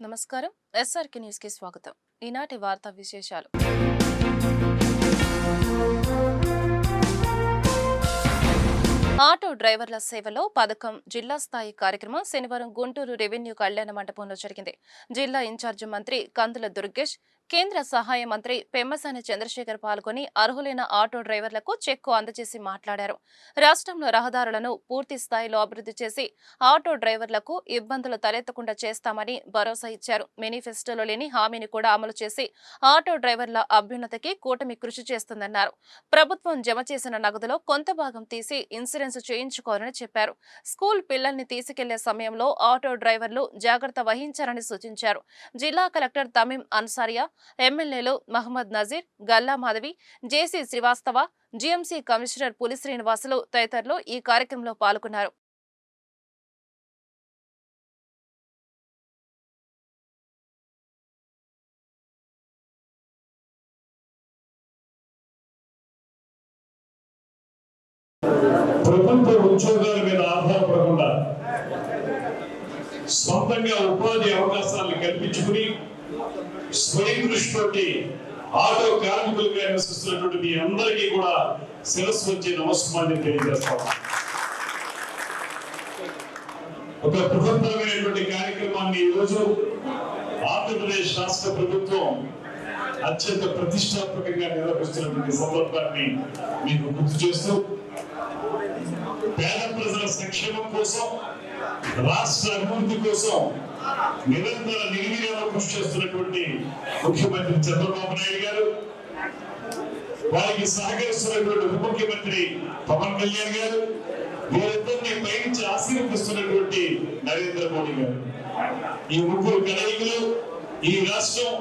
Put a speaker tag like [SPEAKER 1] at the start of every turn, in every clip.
[SPEAKER 1] నమస్కారం. ఎస్ఆర్కి న్యూస్కి స్వాగతం. ఈనాటి వార్తా విశేషాలు. ఆటో డ్రైవర్ల సేవలో పథకం జిల్లా స్థాయి కార్యక్రమం శనివారం గుంటూరు రెవెన్యూ కళ్యాణ మండపంలో జరిగింది. జిల్లా ఇన్ఛార్జి మంత్రి కందుల దుర్గేష్ కేంద్ర సహాయ మంత్రి పెమ్మసాని చంద్రశేఖర్ పాల్గొని అర్హులైన ఆటో డ్రైవర్లకు చెక్కు అందజేసి మాట్లాడారు. రాష్ట్రంలో రహదారులను పూర్తి స్థాయిలో అభివృద్ధి చేసి ఆటో డ్రైవర్లకు ఇబ్బందులు తలెత్తకుండా చేస్తామని భరోసా ఇచ్చారు. మేనిఫెస్టోలో లేని హామీని కూడా అమలు చేసి ఆటో డ్రైవర్ల అభ్యున్నతికి కూటమి కృషి చేస్తుందన్నారు. ప్రభుత్వం జమ చేసిన నగదులో కొంత భాగం తీసి ఇన్సూరెన్స్ చేయించుకోవాలని చెప్పారు. స్కూల్ పిల్లల్ని తీసుకెళ్ళే సమయంలో ఆటో డ్రైవర్లు జాగ్రత్త వహించాలని సూచించారు. జిల్లా కలెక్టర్ తమీం అన్సారియా ఎమ్మెల్యేలు Mohammed Nazeer Galla Madhavi JC Srivastava GMC commissioner Puli Srinivasulu తదితరులు ఈ కార్యక్రమంలో పాల్గొన్నారు.
[SPEAKER 2] ప్రభుత్వ ఉద్యోగాల మీద ఆధారపడకుండా సొంతంగా ఉపాధి అవకాశాలను కల్పించుకుని స్వయం కృషితోటి ఆటో కార్మికులుగా నివసిస్తున్నటువంటి మీ అందరికీ కూడా శిరస్సు వచ్చి నమస్కారాన్ని తెలియజేస్తాం ఒక బృహత్తరమైనటువంటి కార్యక్రమాన్ని ఈరోజు ఆంధ్రప్రదేశ్ రాష్ట్ర ప్రభుత్వం అత్యంత ప్రతిష్టాత్మకంగా నిర్వహిస్తున్నటువంటి సందర్భాన్ని మీకు గుర్తు చేస్తూ పేద ప్రజల సంక్షేమం కోసం రాష్ట్ర అభివృద్ధి కోసం నిరంతర నిర్వీర్యంగా కృషి చేస్తున్నటువంటి ముఖ్యమంత్రి చంద్రబాబు నాయుడు గారు వారికి సహకరిస్తున్నటువంటి ఉప ముఖ్యమంత్రి పవన్ కళ్యాణ్ గారు వీరిద్దరిని పయనించి ఆశీర్వదిస్తున్నటువంటి నరేంద్ర మోడీ గారు. ఈ ముగ్గురు కలయికలు ఈ రాష్ట్రం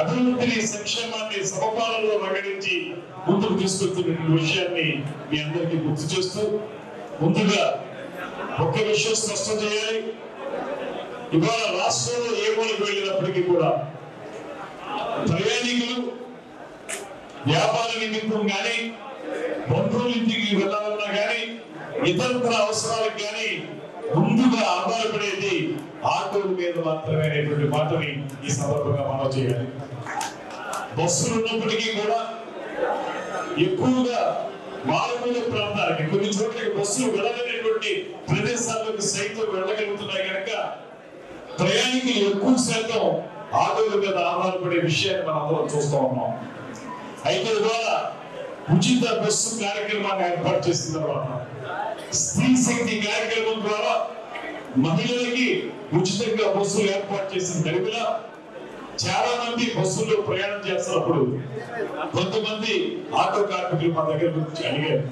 [SPEAKER 2] అభివృద్ధిని సంక్షేమాన్ని సమపాలనలో ప్రకటించి ముందుకు తీసుకొస్తున్న విషయాన్ని మీ అందరికీ గుర్తు చేస్తూ ముందుగా ఒక్క విషయం స్పష్టం చేయాలి. ఇవాళ రాష్ట్రంలో ఏ మూలకు వెళ్ళినప్పటికీ కూడా ప్రయాణికులు వ్యాపార నిమిత్తం కానీ బంధువుల ఇంటికి వెళ్ళాలన్నా కానీ ఇతరత్ర అవసరాలకు కానీ ముందుగా ఆధారపడేది ఆటోల మీద మాత్రమే అనేటువంటి మాటని ఈ సందర్భంగా మనం చేయాలి. బస్సులు ఉన్నప్పటికీ కూడా ఎక్కువగా మారుమూల ప్రాంతాలకి కొన్ని చోట్లకి బస్సులు వెళ్ళలేనటువంటి ప్రదేశాలకు సైతం వెళ్ళగలుగుతున్నాయి కనుక ప్రయాణికులు ఎక్కువ శాతం ఆటోల మీద ఆధారపడే విషయాన్ని మనం అందరం చూస్తూ ఉన్నాం. అయితే ఇవాళ ఉచిత బస్సు కార్యక్రమాన్ని ఏర్పాటు చేసిన తర్వాత స్త్రీ శక్తి కార్యక్రమం ద్వారా మహిళలకి ఉచితంగా బస్సులు ఏర్పాటు చేసిన తరిమిలా చాలా మంది బస్సుల్లో ప్రయాణం చేస్తున్నప్పుడు కొంతమంది ఆటో కార్మికులు మా దగ్గర నుంచి అడిగారు.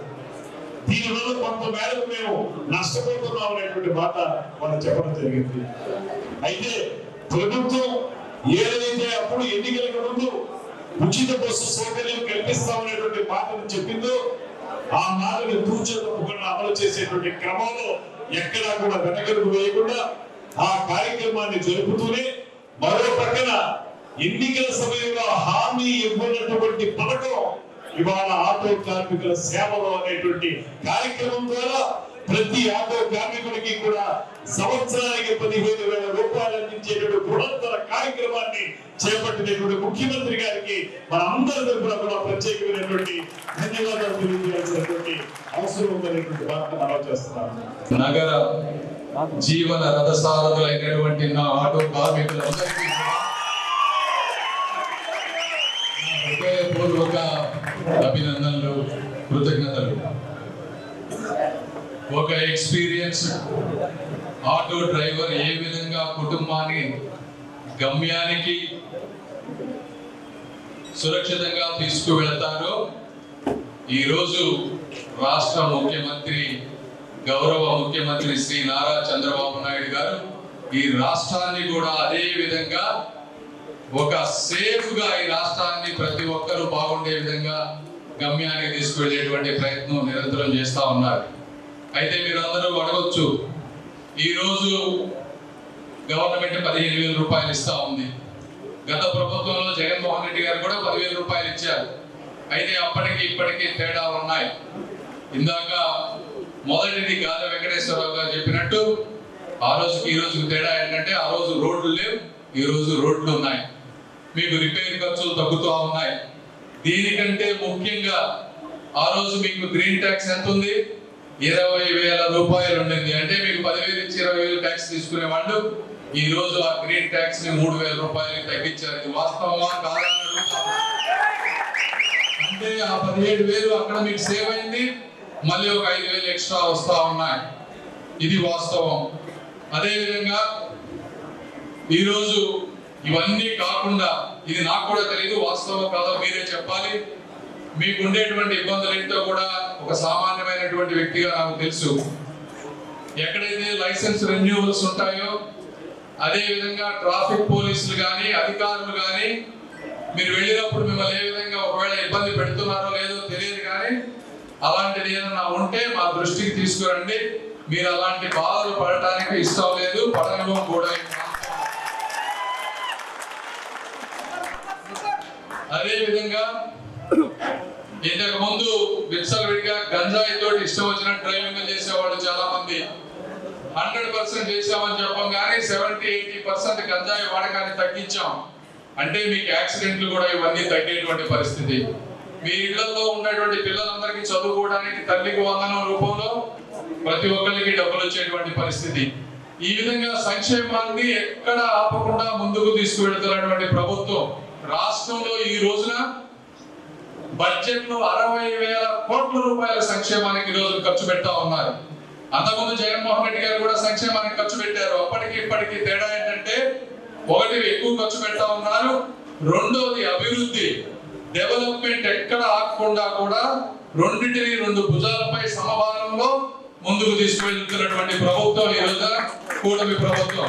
[SPEAKER 2] దీనివల్ల కొంతమేరకు మేము నష్టపోతున్నాం అనేటువంటి మాట మనం చెప్పడం జరిగింది. అయితే ప్రభుత్వం ఏదైతే అప్పుడు ఎన్నికలకు ముందు ఉచిత బస్సు సౌకర్యం కల్పిస్తామనేటువంటి మాటను చెప్పిందో ఆ మాటను తూచ తప్పకుండా అమలు చేసేటువంటి క్రమంలో ఎక్కడా కూడా వెనకడుగు వేయకుండా ఆ కార్యక్రమాన్ని జరుపుతూనే మరో పక్కన ఎన్నికల సమయంలో హామీ ఇవ్వనటువంటి పథకం ఇవాళ ఆటో కార్మికుల సేవలో అనేటువంటి కార్యక్రమం ద్వారా ప్రతి ఆటో కార్మికుడికి కూడా సంవత్సరానికి పదిహేను వేల రూపాయలు అందించేటువంటి బృహత్తర కార్యక్రమాన్ని చేపట్టినటువంటి ముఖ్యమంత్రి గారికి మన అందరి తరఫున కూడా ప్రత్యేకమైనటువంటి ధన్యవాదాలు తెలియజేయాల్సినటువంటి అవసరం ఉందనేటువంటి వార్త మనం చేస్తున్నాం.
[SPEAKER 3] నగర జీవన రథసారథులైనటువంటి నా ఆటో కార్మికులందరికీ హృదయపూర్వక అభినందనలు కృతజ్ఞతలు. ఒక ఎక్స్పీరియన్స్ ఆటో డ్రైవర్ ఏ విధంగా కుటుంబాన్ని గమ్యానికి సురక్షితంగా తీసుకువెళతారో ఈరోజు రాష్ట్ర ముఖ్యమంత్రి గౌరవ ముఖ్యమంత్రి శ్రీ నారా చంద్రబాబు నాయుడు గారు ఈ రాష్ట్రాన్ని కూడా అదే విధంగా ఒక సేఫ్గా ఈ రాష్ట్రాన్ని ప్రతి ఒక్కరూ బాగుండే విధంగా గమ్యానికి తీసుకువెళ్ళేటువంటి ప్రయత్నం నిరంతరం చేస్తా ఉన్నారు. అయితే మీరు అందరూ అడగొచ్చు. ఈరోజు గవర్నమెంట్ పదిహేను వేల రూపాయలు ఇస్తా ఉంది. గత ప్రభుత్వంలో జగన్మోహన్ రెడ్డి గారు కూడా పదివేల రూపాయలు ఇచ్చారు. అయితే అప్పటికి ఇప్పటికీ తేడాలు ఉన్నాయి. ఇందాక మొదటిది గాలి వెంకటేశ్వరరావు గారు చెప్పినట్టు ఆ రోజుకి ఈ రోజుకి తేడా ఏంటంటే ఆ రోజు రోడ్లు లేవు ఈరోజు రోడ్లు ఉన్నాయి. మీకు రిపేర్ ఖర్చులు తగ్గుతూ ఉన్నాయి. దీనికంటే ముఖ్యంగా ఆ రోజు మీకు గ్రీన్ ట్యాక్స్ ఎంత ఉంది ఇరవై వేల రూపాయలు ఉండింది. అంటే మీకు పదివేలు ఇచ్చి ఇరవై వేలు ట్యాక్స్ తీసుకునే వాళ్ళు ఈ రోజు ఆ గ్రీన్ ట్యాక్స్ని మూడు వేల రూపాయలు తగ్గించారు. ఇది వాస్తవమా కాదా? అని అంటే ఆ పదిహేడు వేలు అక్కడ మీకు సేవ్ అయింది. మళ్ళీ ఒక ఐదు వేలు ఎక్స్ట్రా వస్తా ఉన్నాయి. ఇది వాస్తవం. అదేవిధంగా ఈరోజు ఇవన్నీ కాకుండా ఇది నాకు కూడా తెలియదు వాస్తవం కాదో మీరే చెప్పాలి. మీకు ఉండేటువంటి ఇబ్బందులు ఏంటో కూడా ఒక సామాన్యమైనటువంటి వ్యక్తిగా నాకు తెలుసు. ఎక్కడైతే లైసెన్స్ రెన్యూవల్స్ ఉంటాయో అదే విధంగా ట్రాఫిక్ పోలీసులు కానీ అధికారులు కానీ మీరు వెళ్ళినప్పుడు మిమ్మల్ని ఏ విధంగా ఒకవేళ ఇబ్బంది పెడుతున్నారో లేదో తెలియదు కానీ అలాంటిది ఏదైనా ఉంటే మా దృష్టికి తీసుకురండి. మీరు అలాంటి బాధలు పడటానికి ఇష్టం లేదు పడనివ్వం కూడా. అదేవిధంగా అదే విధంగా ఇంతకు ముందు విడిగా గంజాయి తోటి ఇష్టం వచ్చిన డ్రైవింగ్ చేసేవాళ్ళు చాలా మంది హండ్రెడ్ పర్సెంట్ చేసామని చెప్పం కానీ సెవెంటీ ఎయిటీ పర్సెంట్ గంజాయి వాడకాన్ని తగ్గించాం. అంటే మీకు యాక్సిడెంట్లు కూడా ఇవన్నీ తగ్గేటువంటి పరిస్థితి. మీ ఇళ్ళలో ఉన్నటువంటి పిల్లలందరికీ చదువుకోవడానికి తల్లికి వందనం రూపంలో ప్రతి ఒక్కరికి డబ్బులు వచ్చేటువంటి పరిస్థితి. ఈ విధంగా సంక్షేమాన్ని ఎక్కడ ఆపకుండా ముందుకు తీసుకువెళ్తున్నటువంటి ప్రభుత్వం రాష్ట్రంలో ఈ రోజున బడ్జెట్లో అరవై వేల కోట్ల రూపాయల సంక్షేమానికి ఈ రోజు ఖర్చు పెడతా ఉన్నారు. అంతకుముందు జగన్మోహన్ రెడ్డి గారు కూడా సంక్షేమానికి ఖర్చు పెట్టారు. అప్పటికి ఇప్పటికి తేడా ఏంటంటే ఒకటి ఎక్కువ ఖర్చు పెడతా ఉన్నారు. రెండోది అభివృద్ధి. డెవలప్మెంట్ ఎక్కడ ఆగకుండా కూడా రెండింటిని రెండు భుజాలపై సమభారంలో ముందుకు తీసుకువెళ్తున్నటువంటి ప్రభుత్వం ఈ రోజున కూటమి ప్రభుత్వం.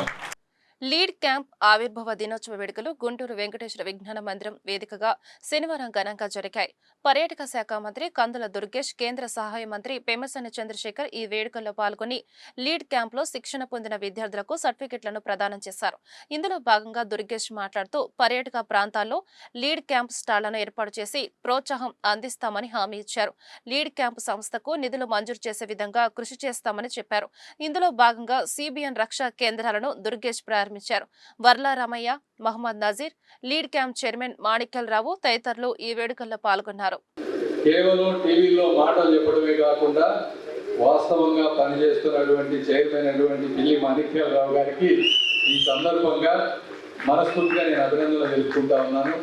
[SPEAKER 1] లీడ్ క్యాంప్ ఆవిర్భావ దినోత్సవ వేడుకలు గుంటూరు వెంకటేశ్వర విజ్ఞాన మందిరం వేదికగా శనివారం ఘనంగా జరిగాయి. పర్యాటక శాఖ మంత్రి కందుల దుర్గేష్ కేంద్ర సహాయ మంత్రి పెమ్మసాని చంద్రశేఖర్ ఈ వేడుకల్లో పాల్గొని లీడ్ క్యాంప్లో శిక్షణ పొందిన విద్యార్థులకు సర్టిఫికెట్లను ప్రదానం చేశారు. ఇందులో భాగంగా దుర్గేష్ మాట్లాడుతూ పర్యాటక ప్రాంతాల్లో లీడ్ క్యాంప్ స్టాళ్ళను ఏర్పాటు చేసి ప్రోత్సాహం అందిస్తామని హామీ ఇచ్చారు. లీడ్ క్యాంప్ సంస్థకు నిధులు మంజూరు చేసే విధంగా కృషి చేస్తామని చెప్పారు. ఇందులో భాగంగా సిబిఎన్ రక్షా కేంద్రాలను దుర్గేష్ ప్రారంభించారు. Varla Ramaiah Mohammed Nazeer LIDCAP chairman Manikyala Rao తదితరులు ఈ వేడుకల్లో పాల్గొన్నారు.
[SPEAKER 3] కేవలం టీవీలో మాటలు చెప్పడమే కాకుండా వాస్తవంగా పనిచేస్తున్నటువంటి చైర్మన్ అయినటువంటి పిల్లి మాణిక్యాలరావు గారికి ఈ సందర్భంగా మనస్ఫూర్తిగా నేను అభినందనలు తెలుపుకుంటా ఉన్నాను.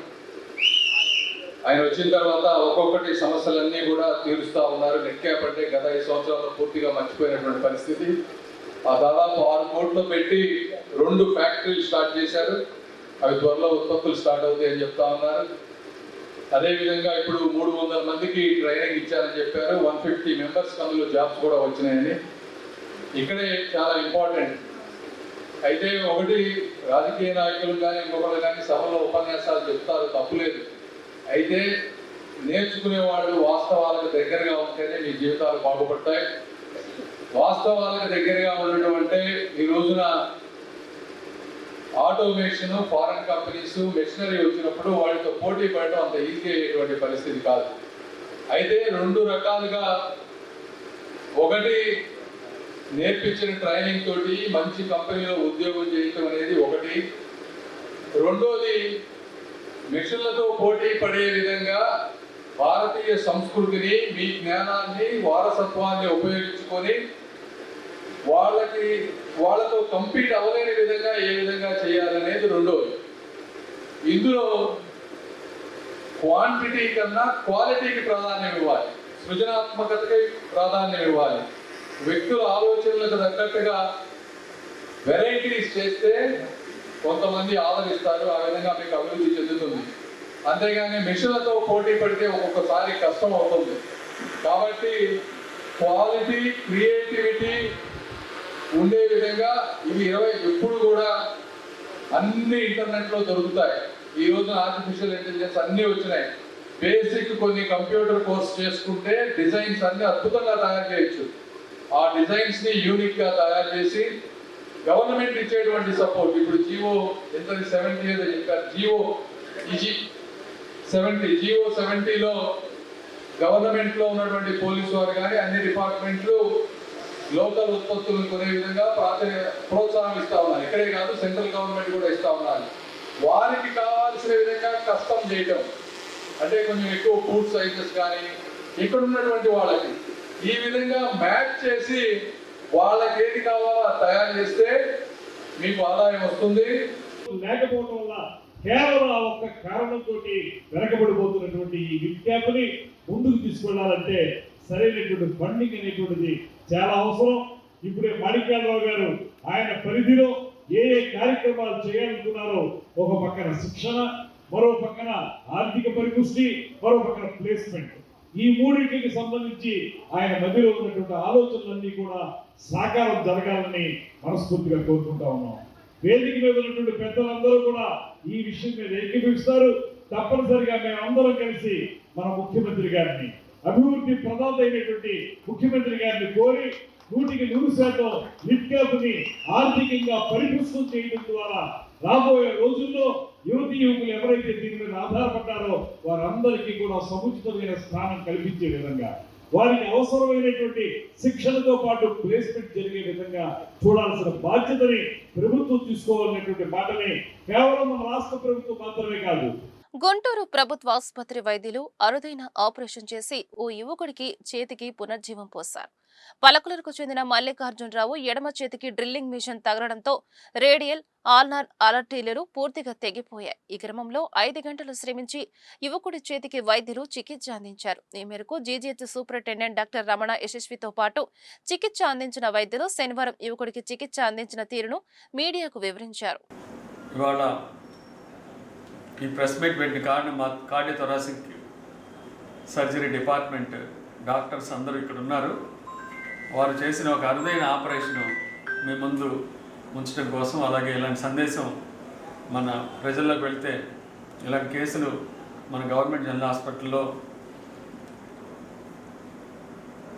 [SPEAKER 3] ఆయన వచ్చిన తర్వాత ఒక్కొక్కటి సమస్యలన్నీ కూడా తీరుస్తూ ఉన్నారు. లెక్కేపంటే గత ఐదు సంవత్సరాల్లో పూర్తిగా మర్చిపోయినటువంటి పరిస్థితి. ఆ దాదాపు ఆరు కోట్లు పెట్టి రెండు ఫ్యాక్టరీలు స్టార్ట్ చేశారు. అవి త్వరలో ఉత్పత్తులు స్టార్ట్ అవుతాయని చెప్తా ఉన్నారు. అదేవిధంగా ఇప్పుడు మూడు వందల మందికి ట్రైనింగ్ ఇచ్చారని చెప్పారు. వన్ ఫిఫ్టీ మెంబర్స్ అందులో జాబ్స్ కూడా వచ్చినాయని ఇక్కడే చాలా ఇంపార్టెంట్ అయితే ఒకటి రాజకీయ నాయకులు కానీ ఇంకొకరు కానీ సభలో ఉపన్యాసాలు చెప్తారు తప్పులేదు అయితే నేర్చుకునే వాళ్ళు వాస్తవాలకు దగ్గరగా ఉంటేనే మీ జీవితాలు బాగుపడతాయి. వాస్తవాలకు దగ్గరగా ఉండటం అంటే ఈ రోజున ఆటోమేషన్ ఫారెన్ కంపెనీస్ మెషినరీ వచ్చినప్పుడు వాటితో పోటీ పడడం అంత ఈజీ అయ్యేటువంటి పరిస్థితి కాదు. అయితే రెండు రకాలుగా ఒకటి నేర్పించిన ట్రైనింగ్ తోటి మంచి కంపెనీలో ఉద్యోగం చేయటం అనేది ఒకటి. రెండోది మిషన్లతో పోటీ పడే విధంగా భారతీయ సంస్కృతిని మీ జ్ఞానాన్ని వారసత్వాన్ని ఉపయోగించుకొని వాళ్ళకి వాళ్ళతో కంపీట్ అవ్వలేని విధంగా ఏ విధంగా చేయాలనేది రెండోది. ఇందులో క్వాంటిటీ కన్నా క్వాలిటీకి ప్రాధాన్యం ఇవ్వాలి. సృజనాత్మకతకి ప్రాధాన్యం ఇవ్వాలి. వ్యక్తుల ఆలోచనలకు తగ్గట్టుగా వెరైటీస్ చేస్తే కొంతమంది ఆదరిస్తారు. ఆ విధంగా మీకు అభివృద్ధి చెందుతుంది. అంతేగాని మిషన్లతో పోటీ పడితే ఒక్కొక్కసారి కష్టం అవుతుంది. కాబట్టి క్వాలిటీ క్రియేటివిటీ ఉండే విధంగా ఇవి ఇరవై ఎప్పుడు కూడా అన్ని ఇంటర్నెట్లో దొరుకుతాయి. ఈ రోజు ఆర్టిఫిషియల్ ఇంటెలిజెన్స్ అన్నీ వచ్చినాయి. బేసిక్ కొన్ని కంప్యూటర్ కోర్స్ చేసుకుంటే డిజైన్స్ అన్ని అద్భుతంగా తయారు చేయొచ్చు. ఆ డిజైన్స్ని యూనిక్గా తయారు చేసి గవర్నమెంట్ ఇచ్చేటువంటి సపోర్ట్ ఇప్పుడు జియో ఎంత సెవెంటీ ఏదో చెప్పారు. జియో సెవెంటీ జియో సెవెంటీలో గవర్నమెంట్లో ఉన్నటువంటి పోలీసు వారు కానీ అన్ని డిపార్ట్మెంట్లు లోకల్ ఉత్పత్తులను కొనే విధంగా ప్రాచుర్య ప్రోత్సాహం ఇస్తా ఉన్నారు. ఇక్కడే కాదు సెంట్రల్ గవర్నమెంట్ కూడా ఇస్తా ఉన్నారు. వారికి కావాల్సిన విధంగా కష్టం చేయటం. అంటే కొంచెం ఎక్కువ ఫుడ్ సైజెస్ కానీ ఇక్కడ ఉన్నటువంటి వాళ్ళకి. ఈ విధంగా మ్యాచ్ చేసి వాళ్ళకి ఏది కావాలో తయారు చేస్తే మీకు ఆదాయం వస్తుంది.
[SPEAKER 4] లేకపోవడం వల్ల కేవలం ఆ ఒక్క కారణంతో వెనకబడిపోతున్నటువంటి ఈ విద్యార్థిని ముందుకు తీసుకెళ్ళాలంటే సరైనటువంటి ఫండింగ్ అనేటువంటిది చాలా అవసరం. ఇప్పుడే మాణిక్యాలరావు గారు ఆయన పరిధిలో ఏ ఏ కార్యక్రమాలు చేయాలనుకున్నారో ఒక పక్కన శిక్షణ మరో పక్కన ఆర్థిక పరిపుష్టి మరో పక్కన ప్లేస్మెంట్ ఈ మూడింటికి సంబంధించి ఆయన మధ్యలో ఉన్నటువంటి ఆలోచనలన్నీ కూడా సాకారం జరగాలని మనస్ఫూర్తిగా కోరుకుంటా ఉన్నాం. వేదిక మీద ఉన్నటువంటి పెద్దలందరూ కూడా ఈ విషయం మీద ఏకీభవిస్తారు. తప్పనిసరిగా మేము అందరం కలిసి మన ముఖ్యమంత్రి గారిని అభివృద్ధి ప్రదాత అయినటువంటి ముఖ్యమంత్రి గారిని కోరి నూటికి నూరు శాతం లిట్కాప్ని ఆర్థికంగా పరిపుష్టం చేయడం ద్వారా రాబోయే రోజుల్లో యువతి యువకులు ఎవరైతే దీని మీద ఆధారపడ్డారో వారందరికీ కూడా సముచితమైన స్థానం కల్పించే విధంగా వారికి అవసరమైనటువంటి శిక్షణతో పాటు ప్లేస్మెంట్ జరిగే విధంగా చూడాల్సిన బాధ్యతని ప్రభుత్వం తీసుకోవాలనేటువంటి మాటని కేవలం మన రాష్ట్ర ప్రభుత్వం మాత్రమే కాదు
[SPEAKER 1] గుంటూరు ప్రభుత్వ ఆసుపత్రి వైద్యులు అరుదైన ఆపరేషన్ చేసి ఓ యువకుడికి చేతికి పునర్జీవం పోశారు. పలకులకు చెందిన మల్లికార్జునరావు ఎడమ చేతికి డ్రిల్లింగ్ మిషన్ తగలడంతో రేడియల్ ఆల్నార్ అలర్టీలు పూర్తిగా తెగిపోయాయి. ఈ క్రమంలో ఐదు గంటలు శ్రమించి యువకుడి చేతికి వైద్యులు చికిత్స అందించారు. ఈ మేరకు జీజీహెచ్ సూపరింటెండెంట్ డాక్టర్ రమణ యశస్వితో పాటు చికిత్స అందించిన వైద్యులు శనివారం యువకుడికి చికిత్స అందించిన తీరును మీడియాకు వివరించారు.
[SPEAKER 5] ఈ ప్రెస్ మీట్ పెట్టిన కారణం మా కార్డియోథొరాసిక్ సర్జరీ డిపార్ట్మెంట్ డాక్టర్స్ అందరూ ఇక్కడ ఉన్నారు. వారు చేసిన ఒక అరుదైన ఆపరేషన్ మీ ముందు ఉంచడం కోసం అలాగే ఇలాంటి సందేశం మన ప్రజల్లోకి వెళ్తే ఇలాంటి కేసులు మన గవర్నమెంట్ జనరల్ హాస్పిటల్లో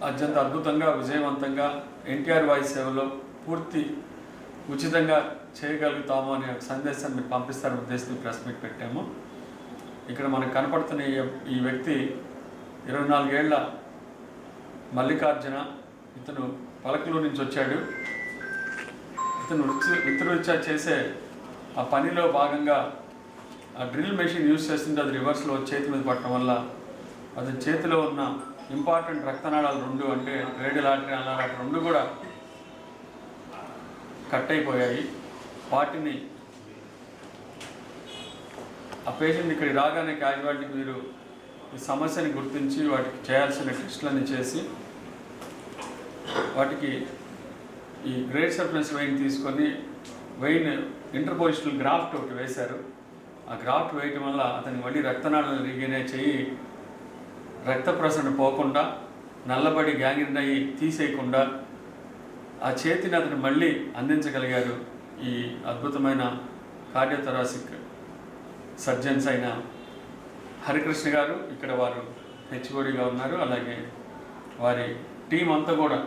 [SPEAKER 5] అత్యంత అద్భుతంగా విజయవంతంగా ఎన్టీఆర్ వాయిస్ సేవలో పూర్తి ఉచితంగా చేయగలుగుతాము అనే సందేశాన్ని మీరు పంపిస్తారని ఉద్దేశంతో ప్రెస్ మీట్ పెట్టాము. ఇక్కడ మనకు కనపడుతున్న ఈ- ఈ వ్యక్తి ఇరవై నాలుగేళ్ళ మల్లికార్జున ఇతను పలకలో నుంచి వచ్చాడు. ఇతను వృత్తి వృత్తిరీత్యా చేసే ఆ పనిలో భాగంగా ఆ డ్రిల్ మెషిన్ యూజ్ చేస్తుంటే అది రివర్స్లో చేతి మీద పట్టడం వల్ల అది చేతిలో ఉన్న ఇంపార్టెంట్ రక్తనాళాలు రెండు అంటే రేడియల్ ఆర్టరీ అన్నారు అటు రెండు కూడా కట్ అయిపోయాయి. వాటిని ఆ పేషెంట్ ఇక్కడికి రాగానే క్యాజువాలిటీ మీరు ఈ సమస్యని గుర్తించి వాటికి చేయాల్సిన టెస్టులన్నీ చేసి వాటికి ఈ గ్రేట్ సర్ఫరెన్స్ వెయిన్ తీసుకొని వెయిన్ ఇంటర్పోజిషనల్ గ్రాఫ్ట్ ఒకటి వేశారు. ఆ గ్రాఫ్ట్ వేయటం వల్ల అతని మళ్ళీ రక్తనాళాలు రిగినే చెయ్యి రక్త ప్రసరణ పోకుండా నల్లబడి గ్యాంగ్రీన్ అయ్యి తీసేయకుండా ఆ చేతిని అతను మళ్ళీ అందించగలిగారు. ఈ అద్భుతమైన కార్డియోథరాసిక్ సర్జన్స్ అయిన హరికృష్ణ గారు ఇక్కడ వారు హెచ్ఓడిగా ఉన్నారు. అలాగే వారి టీం అంతా కూడా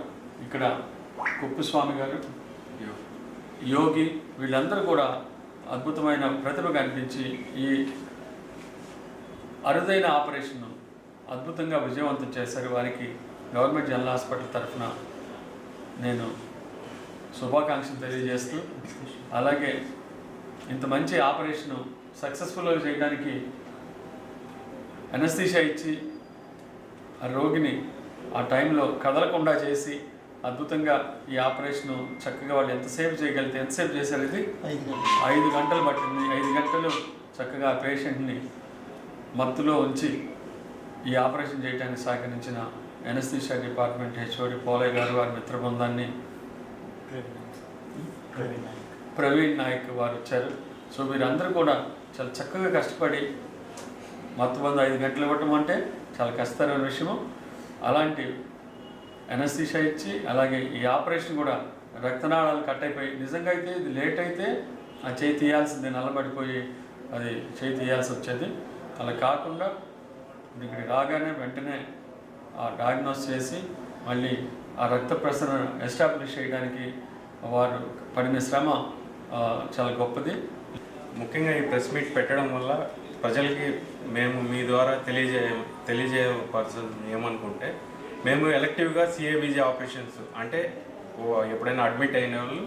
[SPEAKER 5] ఇక్కడ కుప్పుస్వామి గారు యోగి వీళ్ళందరూ కూడా అద్భుతమైన ప్రతిభ కనిపించి ఈ అరుదైన ఆపరేషన్ను అద్భుతంగా విజయవంతం చేశారు. వారికి గవర్నమెంట్ జనరల్ హాస్పిటల్ తరఫున నేను శుభాకాంక్షలు తెలియజేస్తూ అలాగే ఇంత మంచి ఆపరేషను సక్సెస్ఫుల్గా చేయడానికి ఎనస్థీషియా ఇచ్చి ఆ రోగిని ఆ టైంలో కదలకుండా చేసి అద్భుతంగా ఈ ఆపరేషను చక్కగా వాళ్ళు ఎంతసేపు చేయగలిగితే ఎంతసేపు చేశారు ఇది? ఐదు గంటలు. పట్టింది. ఐదు గంటలు చక్కగా ఆ పేషెంట్ని మత్తులో ఉంచి ఈ ఆపరేషన్ చేయడానికి సహకరించిన ఎనస్థీషియా డిపార్ట్మెంట్ హెచ్ఓడి పోలయ్య గారు వారి మిత్ర బృందాన్ని ప్రవీణ్ నాయక్ వారు వచ్చారు. సో మీరందరూ కూడా చాలా చక్కగా కష్టపడి మొత్తం వంద ఐదు గంటలు ఇవ్వటం అంటే చాలా కష్టతరమైన విషయము. అలాంటి ఎనస్థీషియా ఇచ్చి అలాగే ఈ ఆపరేషన్ కూడా రక్తనాళాలు కట్ అయిపోయి నిజంగా అయితే ఇది లేట్ అయితే ఆ చేయి తీయాల్సిందే నల్లబడిపోయి అది చేయి తీయాల్సి వచ్చేది. అలా కాకుండా ఇక్కడికి రాగానే వెంటనే ఆ డయాగ్నోస్ చేసి మళ్ళీ ఆ రక్త ప్రసరణ ఎస్టాబ్లిష్ చేయడానికి వారు పడిన శ్రమ చాలా గొప్పది.
[SPEAKER 6] ముఖ్యంగా ఈ ప్రెస్ మీట్ పెట్టడం వల్ల ప్రజలకి మేము మీ ద్వారా తెలియజే తెలియజేయపరచ ఏమనుకుంటే మేము ఎలక్టివ్గా సిఏబీజీ ఆపరేషన్స్ అంటే ఎప్పుడైనా అడ్మిట్ అయిన వాళ్ళు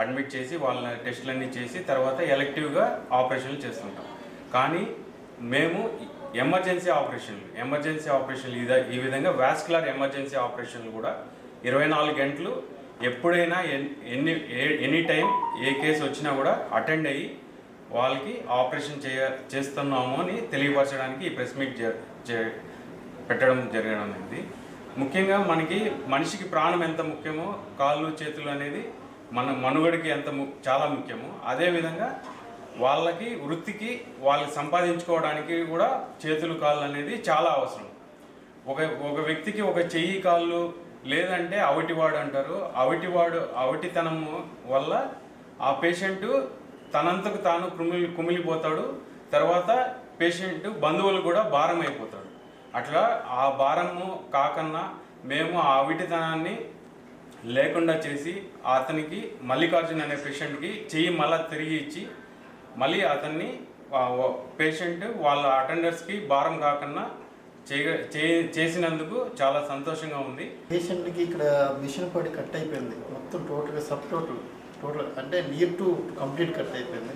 [SPEAKER 6] అడ్మిట్ చేసి వాళ్ళ టెస్టులన్నీ చేసి తర్వాత ఎలక్టివ్గా ఆపరేషన్లు చేస్తుంటాం. కానీ మేము ఎమర్జెన్సీ ఆపరేషన్లు ఎమర్జెన్సీ ఆపరేషన్లు ఇద ఈ విధంగా వాస్కులర్ ఎమర్జెన్సీ ఆపరేషన్లు కూడా ఇరవై నాలుగు గంటలు ఎప్పుడైనా ఎన్ని ఎనీ టైం ఏ కేసు వచ్చినా కూడా అటెండ్ అయ్యి వాళ్ళకి ఆపరేషన్ చేయ చేస్తున్నాము అని తెలియపరచడానికి ఈ ప్రెస్ మీట్ పెట్టడం జరగడం అనేది ముఖ్యంగా మనకి మనిషికి ప్రాణం ఎంత ముఖ్యమో కాళ్ళు చేతులు అనేది మన మనుగడికి ఎంత ము- చాలా ముఖ్యమో. అదేవిధంగా వాళ్ళకి వృత్తికి వాళ్ళు సంపాదించుకోవడానికి కూడా చేతులు కాళ్ళు అనేది చాలా అవసరం. ఒక ఒక వ్యక్తికి ఒక చెయ్యి కాళ్ళు లేదంటే అవిటివాడు అంటారు. అవిటివాడు అవిటితనము వల్ల ఆ పేషెంట్ తనంతకు తాను కుమిలి కుమిలిపోతాడు. తర్వాత పేషెంట్ బంధువులు కూడా భారం అయిపోతాడు అట్లా ఆ భారము కాకన్నా మేము ఆ అవిటితనాన్ని లేకుండా చేసి అతనికి మల్లికార్జున్ అనే పేషెంట్కి చెయ్యి మళ్ళీ తిరిగి ఇచ్చి మళ్ళీ అతన్ని పేషెంట్ వాళ్ళ అటెండర్స్కి భారం కాకుండా చేసినందుకు చాలా సంతోషంగా ఉంది.
[SPEAKER 7] పేషెంట్కి ఇక్కడ మిషన్ పడి కట్ అయిపోయింది. మొత్తం టోటల్గా సబ్ టోటల్ టోటల్ అంటే నియర్ టు కంప్లీట్ కట్ అయిపోయింది.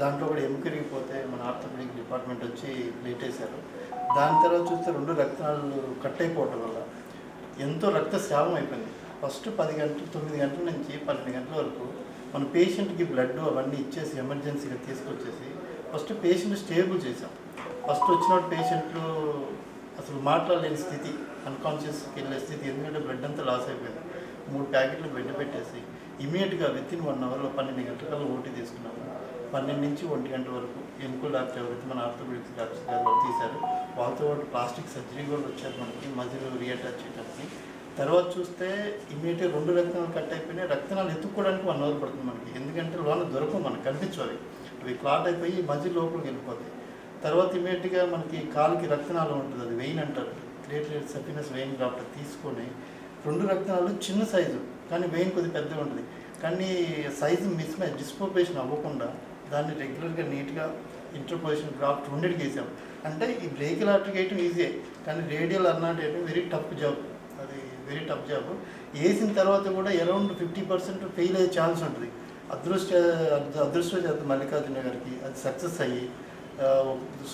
[SPEAKER 7] దాంట్లో కూడా ఎముకరిగిపోతే మన ఆర్థోపెడిక్ డిపార్ట్మెంట్ వచ్చి లేటేశారు వేశారు. దాని తర్వాత చూస్తే రెండు రక్తాలు కట్ అయిపోవటం వల్ల ఎంతో రక్తస్రావం అయిపోయింది. ఫస్ట్ పది గంటలు తొమ్మిది గంటల నుంచి పన్నెండు గంటల వరకు మన పేషెంట్కి బ్లడ్ అవన్నీ ఇచ్చేసి ఎమర్జెన్సీగా తీసుకొచ్చేసి ఫస్ట్ పేషెంట్ స్టేబుల్ చేసాం ఫస్ట్ వచ్చిన పేషెంట్లు అసలు మాట్లాడలేని స్థితి అన్కాన్షియస్కి వెళ్ళే స్థితి. ఎందుకంటే బెడ్ అంతా లాస్ అయిపోయింది. మూడు ప్యాకెట్లు బెడ్ పెట్టేసి ఇమీడియట్గా విత్ ఇన్ వన్ అవర్లో పన్నెండు గంటల ఓటీ తీసుకున్నాము. పన్నెండు నుంచి ఒంటి గంట వరకు ఎముకలు డాక్టర్ ఎవరైతే మన ఆర్థోపెడిక్స్ డాక్టర్ గారు తీశారు వాళ్ళతో పాటు ప్లాస్టిక్ సర్జరీ కూడా వచ్చారు మనకి మధ్యలో రీఅటాచ్ చేయడానికి. తర్వాత చూస్తే ఇమీడియట్గా రెండు రక్తనాలు కట్ అయిపోయినాయి. రక్తనాలు ఎత్తుక్కోవడానికి వన్ అవర్ పడుతుంది మనకి. ఎందుకంటే లోన దొరకవు మనకు కనిపించాలి అవి. అవి క్లాట్ అయిపోయి మధ్య లోపలికి వెళ్ళిపోతాయి. తర్వాత ఇమీడియట్గా మనకి కాలుకి రక్తనాలు ఉంటుంది అది వెయిన్ అంటారు. క్రియేటెడ్ సఫినస్ వెయిన్ డాక్టర్ తీసుకొని రెండు రక్తనాలు చిన్న సైజు కానీ వెయిన్ కొద్దిగా పెద్దగా ఉంటుంది. కానీ సైజు మిస్ మ్యాచ్ డిస్పోపేషన్ అవ్వకుండా దాన్ని రెగ్యులర్గా నీట్గా ఇంటర్పోజిషన్ గ్రాఫ్ట్ రెండింటికి వేసాం. అంటే ఈ బ్రేకిల్ ఆర్టరీ వేయటం ఈజీ కానీ రేడియల్ అర్నాట్ వేయటం వెరీ టఫ్ జాబ్ అది వెరీ టఫ్ జాబ్ వేసిన తర్వాత కూడా అరౌండ్ ఫిఫ్టీ పర్సెంట్ ఫెయిల్ అయ్యే ఛాన్స్ ఉంటుంది. అదృష్ట అదృష్టం మల్లికార్జున గారికి అది సక్సెస్ అయ్యి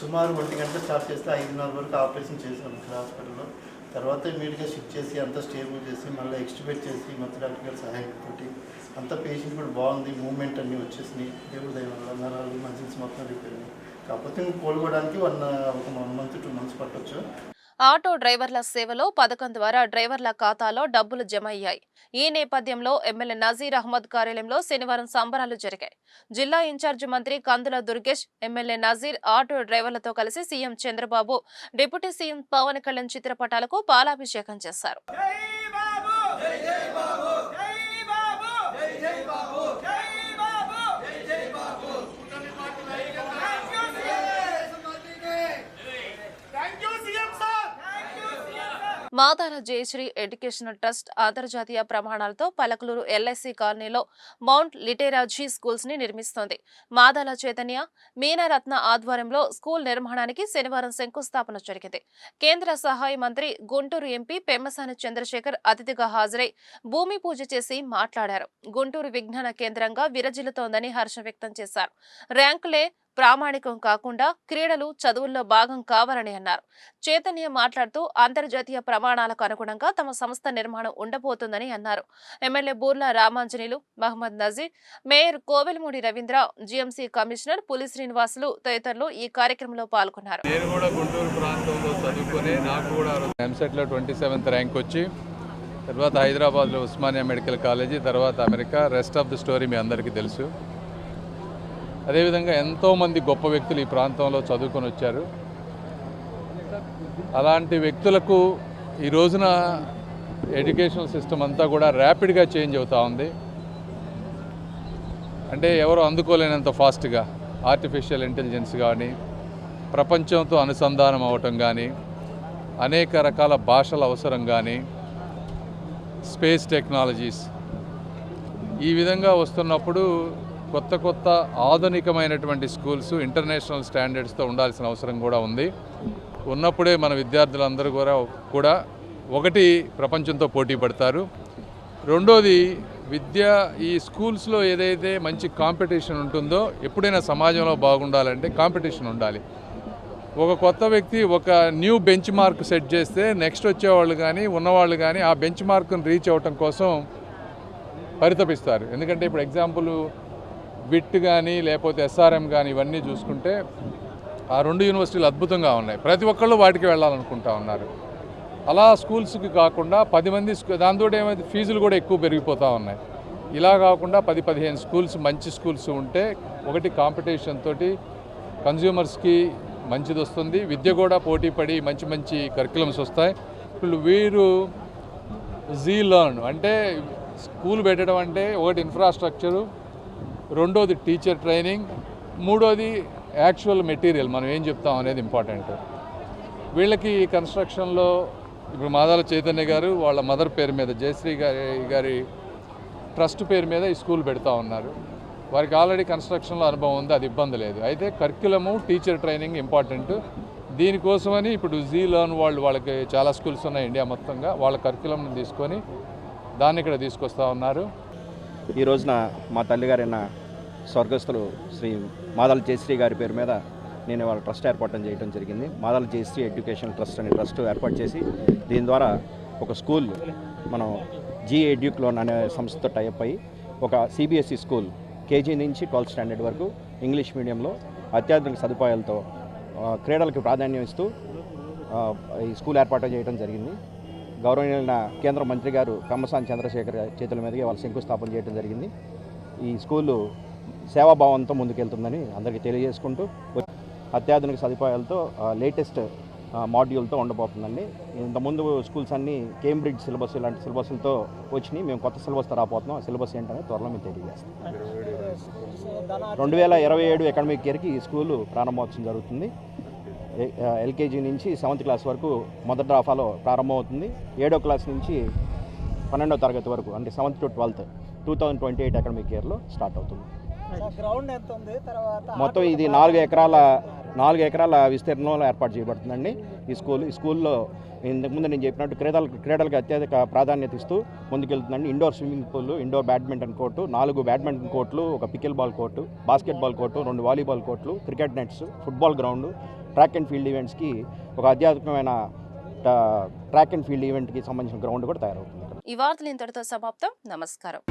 [SPEAKER 7] సుమారు ఒంటి గంట స్టార్ట్ చేస్తే ఐదున్నర వరకు ఆపరేషన్ చేసాం ఇక్కడ హాస్పిటల్లో. తర్వాత ఇమీడియట్గా షిఫ్ట్ చేసి అంతా స్టేబుల్ చేసి మళ్ళీ ఎక్స్టిమేట్ చేసి మొత్తం డాక్టర్ గారి సహాయంతో అంతా పేషెంట్ కూడా బాగుంది మూమెంట్ అన్నీ వచ్చేసినాయి. దేవుడు దయ నరాలు మజిల్స్ మొత్తం రిపేర్ కాకపోతే ఇంక కోలుకోవడానికి వన్ ఒక వన్ మంత్ టూ మంత్స్ పట్టొచ్చు.
[SPEAKER 1] ఆటో డ్రైవర్ల సేవలో పథకం ద్వారా డ్రైవర్ల ఖాతాలో డబ్బులు జమ అయ్యాయి ఈ నేపథ్యంలో ఎమ్మెల్యే నజీర్ అహ్మద్ కార్యాలయంలో శనివారం సంబరాలు జరిగాయి. జిల్లా ఇన్ఛార్జి మంత్రి కందుల దుర్గేష్ ఎమ్మెల్యే నజీర్ ఆటో డ్రైవర్లతో కలిసి CM Chandrababu deputy CM Pawan Kalyan చిత్రపటాలకు పాలాభిషేకం చేశారు. మాదాల జయశ్రీ ఎడ్యుకేషనల్ ట్రస్ట్ అంతర్జాతీయ ప్రమాణాలతో పలకలూరు ఎల్ఐసి కాలనీలో మౌంట్ లిటేరాజీ స్కూల్స్ని నిర్మిస్తోంది. మాదాల చైతన్య మీనరత్న ఆధ్వర్యంలో స్కూల్ నిర్మాణానికి శనివారం శంకుస్థాపన జరిగింది. కేంద్ర సహాయ మంత్రి గుంటూరు ఎంపీ పెమ్మసాని చంద్రశేఖర్ అతిథిగా హాజరై భూమి పూజ చేసి మాట్లాడారు. గుంటూరు విజ్ఞాన కేంద్రంగా విరజిల్లుతోందని హర్షం వ్యక్తం చేశారు. ర్యాంకులే ప్రామాణికం కాకుండా క్రీడలు చదువుల్లో భాగం కావాలని అన్నారు. చైతన్య మాట్లాడుతూ అంతర్జాతీయ ప్రమాణాలకు అనుగుణంగా తమ సంస్థ నిర్మాణం ఉండబోతుందని అన్నారు. MLA Burla Ramanjaneyulu Mohammed Nazeer mayor Kovelamudi Ravindra GMC commissioner Puli Srinivasulu తదితరులు ఈ కార్యక్రమంలో పాల్గొన్నారు.
[SPEAKER 3] నేను కూడా గుంటూరు ప్రాంతంలో చదువుకొని నాకు కూడా ఎంసెట్లో ట్వంటీ సెవెంత్ ర్యాంక్ వచ్చి తర్వాత హైదరాబాద్లో ఉస్మానియా మెడికల్ కాలేజీ తర్వాత America rest of the story మీ అందరికీ తెలుసు. అదేవిధంగా ఎంతోమంది గొప్ప వ్యక్తులు ఈ ప్రాంతంలో చదువుకొని వచ్చారు. అలాంటి వ్యక్తులకు ఈ రోజున ఎడ్యుకేషనల్ సిస్టమ్ అంతా కూడా ర్యాపిడ్గా చేంజ్ అవుతూ ఉంది. అంటే ఎవరు అందుకోలేనంత ఫాస్ట్గా ఆర్టిఫిషియల్ ఇంటెలిజెన్స్ కానీ ప్రపంచంతో అనుసంధానం అవటం కానీ అనేక రకాల భాషల అవసరం కానీ స్పేస్ టెక్నాలజీస్ ఈ విధంగా వస్తున్నప్పుడు కొత్త కొత్త ఆధునికమైనటువంటి స్కూల్స్ ఇంటర్నేషనల్ స్టాండర్డ్స్తో ఉండాల్సిన అవసరం కూడా ఉంది. ఉన్నప్పుడే మన విద్యార్థులందరూ కూడా కూడా ఒకటి ప్రపంచంతో పోటీ పడతారు.
[SPEAKER 8] రెండోది విద్య ఈ స్కూల్స్లో ఏదైతే మంచి కాంపిటీషన్ ఉంటుందో ఎప్పుడైనా సమాజంలో బాగుండాలంటే కాంపిటీషన్ ఉండాలి. ఒక కొత్త వ్యక్తి ఒక న్యూ బెంచ్ మార్క్ సెట్ చేస్తే నెక్స్ట్ వచ్చేవాళ్ళు కానీ ఉన్నవాళ్ళు కానీ ఆ బెంచ్ మార్క్ను రీచ్ అవ్వటం కోసం పరితపిస్తారు. ఎందుకంటే ఇప్పుడు ఎగ్జాంపుల్ విట్ కానీ లేకపోతే ఎస్ఆర్ఎం కానీ ఇవన్నీ చూసుకుంటే ఆ రెండు యూనివర్సిటీలు అద్భుతంగా ఉన్నాయి. ప్రతి ఒక్కళ్ళు వాటికి వెళ్ళాలనుకుంటా ఉన్నారు. అలా స్కూల్స్కి కాకుండా పది మంది దాంతో ఏమైతే ఫీజులు కూడా ఎక్కువ పెరిగిపోతూ ఉన్నాయి. ఇలా కాకుండా పది పదిహేను స్కూల్స్ మంచి స్కూల్స్ ఉంటే ఒకటి కాంపిటీషన్ తోటి కన్జ్యూమర్స్కి మంచిది వస్తుంది. విద్య కూడా పోటీ పడి మంచి మంచి కరికులమ్స్ వస్తాయి. ఇప్పుడు వీరు జీ లర్న్ అంటే స్కూల్ పెట్టడం అంటే ఒకటి ఇన్ఫ్రాస్ట్రక్చరు రెండోది టీచర్ ట్రైనింగ్ మూడోది యాక్చువల్ మెటీరియల్ మనం ఏం చెప్తాం అనేది ఇంపార్టెంట్ వీళ్ళకి ఈ కన్స్ట్రక్షన్లో ఇప్పుడు మాదాల చైతన్య గారు వాళ్ళ మదర్ పేరు మీద జయశ్రీ గారి గారి ట్రస్ట్ పేరు మీద ఈ స్కూల్ పెడతా ఉన్నారు. వారికి ఆల్రెడీ కన్స్ట్రక్షన్లో అనుభవం ఉంది అది ఇబ్బంది లేదు. అయితే కర్క్యులము టీచర్ ట్రైనింగ్ ఇంపార్టెంట్ దీనికోసమని ఇప్పుడు జీ లర్న్ వాళ్ళు వాళ్ళకి చాలా స్కూల్స్ ఉన్నాయి ఇండియా మొత్తంగా. వాళ్ళ కర్క్యులంని తీసుకొని దాన్ని ఇక్కడ తీసుకొస్తా ఉన్నారు.
[SPEAKER 9] ఈ రోజున మా తల్లిగారైన స్వర్గస్థులు శ్రీ మాదాల జయశ్రీ గారి పేరు మీద నేను వాళ్ళ ట్రస్ట్ ఏర్పాటు చేయడం జరిగింది. మాదాల జయశ్రీ ఎడ్యుకేషన్ ట్రస్ట్ అనే ట్రస్ట్ ఏర్పాటు చేసి దీని ద్వారా ఒక స్కూల్ మనం జీ ఎడ్యుక్లోన్ అనే సంస్థతో టైప్ అయ్యి ఒక సిబిఎస్ఈ స్కూల్ కేజీ నుంచి ట్వెల్త్ స్టాండర్డ్ వరకు ఇంగ్లీష్ మీడియంలో అత్యాధునిక సదుపాయాలతో క్రీడలకు ప్రాధాన్యం ఇస్తూ ఈ స్కూల్ ఏర్పాటు చేయడం జరిగింది. గౌరవనీయులైన కేంద్ర మంత్రి గారు కమ్మసాని చంద్రశేఖర్ చేతుల మీదుగా వాళ్ళ శంకుస్థాపన చేయడం జరిగింది. ఈ స్కూలు సేవాభావంతో ముందుకెళ్తుందని అందరికీ తెలియజేసుకుంటూ అత్యాధునిక సదుపాయాలతో లేటెస్ట్ మాడ్యూల్తో ఉండబోతుందండి. ఇంతకుముందు స్కూల్స్ అన్నీ కేంబ్రిడ్జ్ సిలబస్ ఇలాంటి సిలబస్లతో వచ్చినాయి. మేము కొత్త సిలబస్తో రాబోతున్నాం ఆ సిలబస్ ఏంటనే త్వరలో మేము తెలియజేస్తాం. రెండు వేల ఇరవై ఏడు అకాడమిక్ ఇయర్కి ఈ స్కూలు ప్రారంభోత్సవం జరుగుతుంది. ఎల్కేజీ నుంచి సెవెంత్ క్లాస్ వరకు మొదటి డ్రాఫాలో ప్రారంభమవుతుంది. ఏడో క్లాస్ నుంచి పన్నెండో తరగతి వరకు అంటే seventh to twelfth two thousand twenty eight academic ఇయర్లో స్టార్ట్ అవుతుంది.
[SPEAKER 10] గ్రౌండ్ ఎంత ఉంది? తర్వాత
[SPEAKER 9] మొత్తం ఇది నాలుగు ఎకరాల నాలుగు ఎకరాల విస్తీర్ణంలో ఏర్పాటు చేయబడుతుందండి ఈ స్కూల్. ఈ స్కూల్లో ఇంతకుముందు నేను చెప్పినట్టు క్రీడలకు క్రీడలకు అత్యధిక ప్రాధాన్యత ఇస్తూ ముందుకెళ్తుందండి. Indoor swimming pool indoor badminton court నాలుగు బ్యాడ్మింటన్ కోర్టులు ఒక pickle ball court basketball court రెండు వాలీబాల్ కోర్టులు cricket nets football ground track and field ఈవెంట్స్కి ఒక అధ్యాత్మికమైన ట్రాక్ అండ్ ఫీల్డ్ ఈవెంట్కి సంబంధించిన గ్రౌండ్ కూడా తయారవుతుంది
[SPEAKER 1] ఈ వార్తలు ఇంతటితో సమాప్తం. నమస్కారం.